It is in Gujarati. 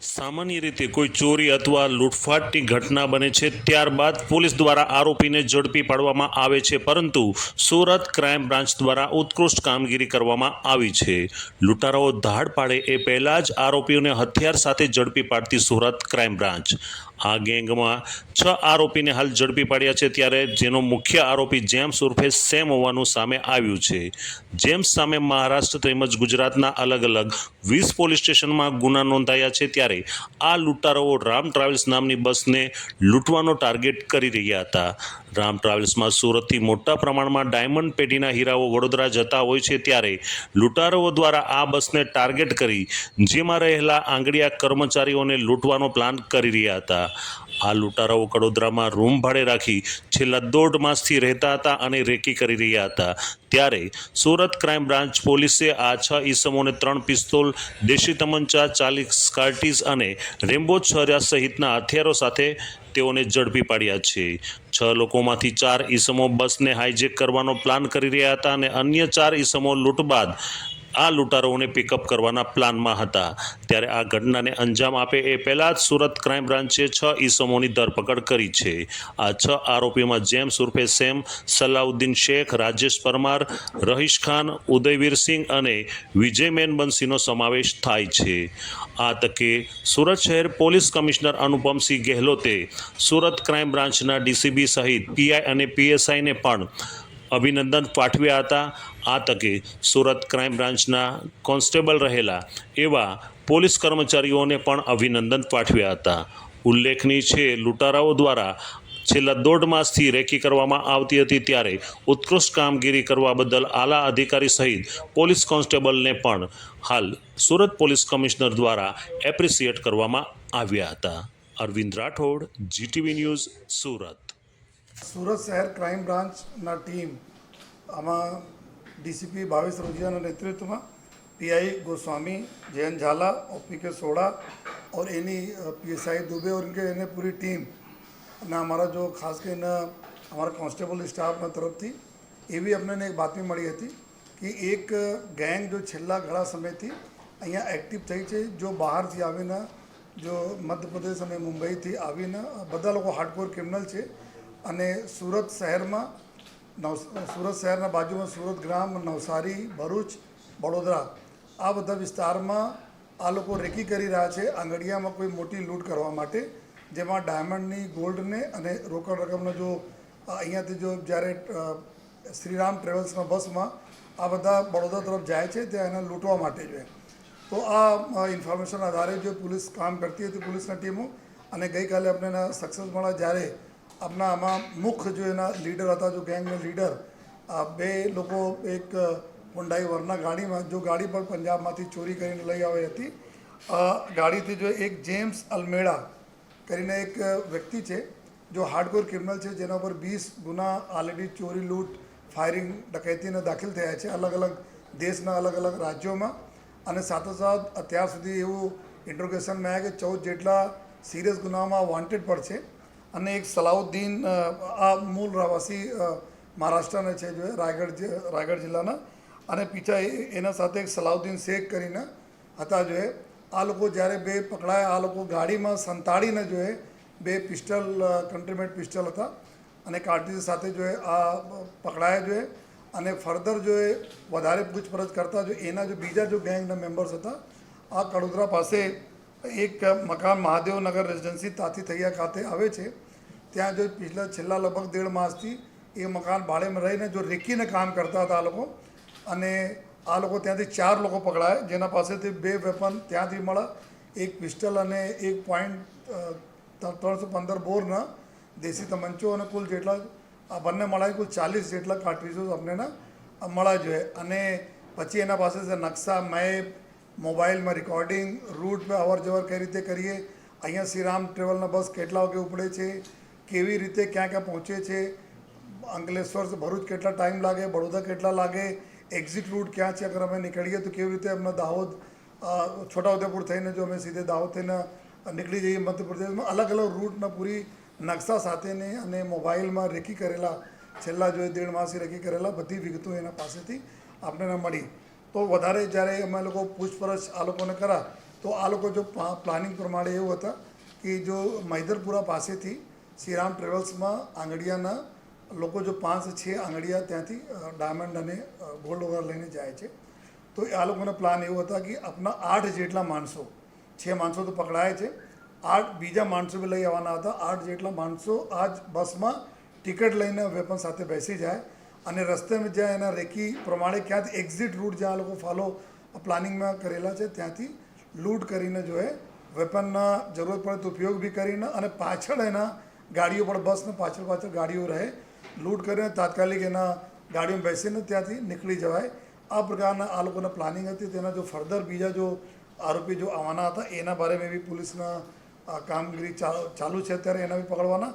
સામાન્ય રીતે કોઈ ચોરી અથવા લૂંટફાટની ઘટના બને છે, ત્યારબાદ પોલીસ દ્વારા આરોપીને ઝડપી પાડવામાં આવે છે, પરંતુ સુરત ક્રાઇમ બ્રાન્ચ દ્વારા ઉત્કૃષ્ટ કામગીરી કરવામાં આવી છે. લૂંટારાઓ ધાડ પાડે એ પહેલાં જ આરોપીઓને હથિયાર સાથે ઝડપી પાડતી સુરત ક્રાઇમ બ્રાન્ચ. આ ગેંગમાં છ આરોપીને હાલ ઝડપી પાડ્યા છે ત્યારે જેનો મુખ્ય આરોપી જેમ્સ ઉર્ફે સેમ હોવાનું સામે આવ્યું છે. જેમ્સ સામે મહારાષ્ટ્ર તેમજ ગુજરાતના અલગ અલગ વીસ પોલીસ સ્ટેશનમાં ગુના નોંધાયા છે ત્યારે આ લૂંટારાઓ રામ ટ્રાવેલ્સ નામની બસને લૂંટવાનો ટાર્ગેટ કરી રહ્યા હતા. રામ ટ્રાવેલ્સમાં સુરતથી મોટા પ્રમાણમાં ડાયમંડ પેઢીના હીરાઓ વડોદરા જતા હોય છે ત્યારે લૂંટારાઓ દ્વારા આ બસને ટાર્ગેટ કરી જેમાં રહેલા આંગડિયા કર્મચારીઓને લૂંટવાનો પ્લાન કરી રહ્યા હતા. આ લૂંટારાઓ કડોદરામાં રૂમ ભાડે રાખી છેલ્લા દોઢ માસથી રહેતા હતા અને રેકી કરી રહ્યા હતા. ત્યારે સુરત ક્રાઇમ બ્રાન્ચ પોલીસે આ છ ઈસમોને ત્રણ પિસ્તોલ, દેશી તમંચા, ચાલીસ કાર્ટીઝ અને રેમ્બો છર્યા સહિતના હથિયારો સાથે તેઓને ઝડપી પાડ્યા છે. છ લોકોમાંથી ચાર ઈસમો બસને હાઇજેક કરવાનો પ્લાન કરી રહ્યા હતા અને અન્ય ચાર ઈસમો લૂંટ બાદ આ લૂંટારોને પિકઅપ કરવાના પ્લાનમાં હતા. ત્યારે આ ઘટનાને અંજામ આપે એ પહેલાં જ સુરત ક્રાઇમ બ્રાન્ચે છ ઈસમોની ધરપકડ કરી છે. આ છ આરોપીમાં જેમ્સ ઉર્ફે સેમ સલાઉદ્દીન શેખ, રાજેશ પરમાર, રહીશ ખાન, ઉદયવીર સિંહ અને વિજય મેનબંસીનો સમાવેશ થાય છે. આ તકે સુરત શહેર પોલીસ કમિશનર અનુપમસિંહ ગેહલોતે સુરત ક્રાઇમ બ્રાન્ચના ડીસીબી સહિત પીઆઈ અને પીએસઆઈને પણ અભિનંદન પાઠવ્યા હતા. આ તકે સુરત ક્રાઇમ બ્રાન્ચના કોન્સ્ટેબલ રહેલા એવા પોલીસ કર્મચારીઓને પણ અભિનંદન પાઠવ્યા હતા. ઉલ્લેખનીય છે, લૂંટારાઓ દ્વારા છેલ્લા દોઢ માસથી રેકી કરવામાં આવતી હતી ત્યારે ઉત્કૃષ્ટ કામગીરી કરવા બદલ આલા અધિકારી સહિત પોલીસ કોન્સ્ટેબલને પણ હાલ સુરત પોલીસ કમિશનર દ્વારા એપ્રિસિએટ કરવામાં આવ્યા હતા. Arvind Rathod, GTV news, Surat. Surat શહેર ક્રાઇમ બ્રાન્ચના ટીમ આમાં ડીસીપી ભાવેશ રોજિયાના નેતૃત્વમાં पीआई गोस्वामी जयंत झाला और पी के सोड़ा और एनी पीएसआई दुबे और इनके इन्हें पूरी टीम અને અમારા જો ખાસ કરીને અમારા કોન્સ્ટેબલ સ્ટાફના તરફથી એવી અમને એક બાતમી મળી હતી કે એક ગેંગ જો છેલ્લા ઘણા સમયથી અહીંયા એક્ટિવ થઈ છે જો બહારથી આવીને જો મધ્યપ્રદેશ અને મુંબઈથી આવીને બધા લોકો હાર્ડકોર ક્રિમિનલ છે અને સુરત શહેરમાં નવ સુરત શહેરના બાજુમાં સુરત ગ્રામ, નવસારી, ભરૂચ, વડોદરા. આ બધા વિસ્તારમાં આ લોકો રેકી કરી રહ્યા છે આંગડિયામાં કોઈ મોટી લૂંટ કરવા માટે, જેમાં ડાયમંડની, ગોલ્ડને અને રોકડ રકમનો જો અહીંયાથી જો જ્યારે શ્રીરામ ટ્રેવલ્સના બસમાં આ બધા બડોદરા તરફ જાય છે, ત્યાં એને લૂંટવા માટે જોઈએ તો આ ઇન્ફોર્મેશન આધારે જો પોલીસ કામ કરતી હતી પોલીસના ટીમો, અને ગઈકાલે એના સક્સેસ મળ્યા જ્યારે આપણા આમાં મુખ્ય જો એના લીડર હતા, જો ગેંગના લીડર બે લોકો એક હોન્ડાઈ વરના ગાડીમાં, જો ગાડી પર પંજાબમાંથી ચોરી કરીને લઈ આવી હતી. ગાડીથી જો એક જેમ્સ અલ્મેડા કરીને એક વ્યક્તિ છે, જો હાર્ડકોર ક્રિમિનલ છે, જેના પર વીસ ગુના ઓલરેડી ચોરી, લૂંટ ફાયરિંગ ડકૈતીને દાખલ થયા છે અલગ અલગ દેશના અલગ અલગ રાજ્યોમાં. અને સાથોસાથ અત્યાર સુધી એવું ઇન્ટ્રોગેશનમાં આવ્યા કે ચૌદ જેટલા સિરિયસ ગુનામાં વોન્ટેડ પર છે. અને એક સલાઉદ્દીન આ મૂળ રહેવાસી મહારાષ્ટ્રના છે જો, રાયગઢ રાયગઢ જિલ્લાના. અને પીછા એના સાથે એક સલાઉદ્દીન શેખ કરીને હતા જોએ આ લોકો જ્યારે બે પકડાયા, આ લોકો ગાડીમાં સંતાડીને જોએ બે પિસ્ટલ કન્ટ્રીમેટ પિસ્ટલ હતા. અને કાર્ટીજ સાથે જોએ આ પકડાયા જોએ અને ફર્ધર જોએ વધારે પૂછપરછ કરતા જો, એના જો બીજા જો ગેંગના મેમ્બર્સ હતા, આ કડોદરા પાસે એક મકાન મહાદેવનગર રેસિડેન્સી તાતી થૈયા ખાતે આવે છે. ત્યાં જો પિછલા છેલ્લા લગભગ દેઢ માસથી એ મકાન ભાડેમાં રહીને જો રેકીને કામ કરતા હતા આ લોકો અને આ લોકો ત્યાંથી ચાર લોકો પકડાયા. જેના પાસેથી બે વેપન ત્યાંથી મળ્યા એક પિસ્ટલ અને એક પોઈન્ટ ત્રણસો પંદર બોરના દેશી તમંચો અને કુલ જેટલા આ બંને મળાય, કુલ ચાલીસ જેટલા કાર્ટ્રીજો અમને મળવા જોઈએ. અને પછી એના પાસે નકશા, મેપ મોબાઈલમાં રેકોર્ડિંગ રૂટ પર અવર જવર કઈ રીતે કરીએ, અહીંયા શ્રીરામ ટ્રેવલના બસ કેટલા વાગે ઉપડે છે, કેવી રીતે ક્યાં ક્યાં પહોંચે છે, અંકલેશ્વર ભરૂચ કેટલા ટાઈમ લાગે બડોદા કેટલા લાગે એક્ઝિટ રૂટ ક્યાં છે, અગર અમે નીકળીએ તો કેવી રીતે અમને દાહોદ છોટાઉદેપુર થઈને જો અમે સીધે દાહોદ થઈને નીકળી જઈએ મધ્યપ્રદેશમાં અલગ અલગ રૂટના પૂરી નકશા સાથેની અને મોબાઈલમાં રેકી કરેલા, છેલ્લા જો એ દેઢ માસથી રેકી કરેલા બધી વિગતો એના પાસેથી આપણને મળી. તો વધારે જ્યારે અમે લોકો પૂછપરછ આ લોકોને કરા, તો આ લોકો જો પ્લાનિંગ પ્રમાણે એવું હતા કે જો મૈદરપુરા પાસેથી શ્રીરામ ટ્રેવલ્સમાં આંગડિયાના લોકો જો પાંચ, છે આંગડિયા ત્યાંથી ડાયમંડ અને ગોલ્ડ વગર લઈને જાય છે. તો આ લોકોનો પ્લાન એવો હતા કે આપણા આઠ જેટલા માણસો, છે માણસો તો પકડાય છે, આઠ બીજા માણસો બી લઈ આવવાના હતા, આઠ જેટલા માણસો આ જ બસમાં ટિકિટ લઈને વેપન સાથે બેસી જાય અને રસ્તેમાં જ્યાં એના રેકી પ્રમાણે ક્યાંથી એક્ઝિટ રૂટ જ્યાં લોકો ફોલો પ્લાનિંગમાં કરેલા છે, ત્યાંથી લૂંટ કરીને જો એ વેપનના જરૂરત પડે તો ઉપયોગ બી કરીને અને પાછળ એના ગાડીઓ પણ બસને પાછળ પાછળ ગાડીઓ રહે લૂંટ કરીને તાત્કાલિક એના ગાડીઓમાં બેસીને ત્યાંથી નીકળી જવાય. આ પ્રકારના આ લોકોના પ્લાનિંગ હતી. તેના જો ફર્ધર બીજા જો આરોપી જો આવવાના હતા, એના બારે મેં બી પોલીસના કામગીરી ચાલુ છે અત્યારે એના બી પકડવાના.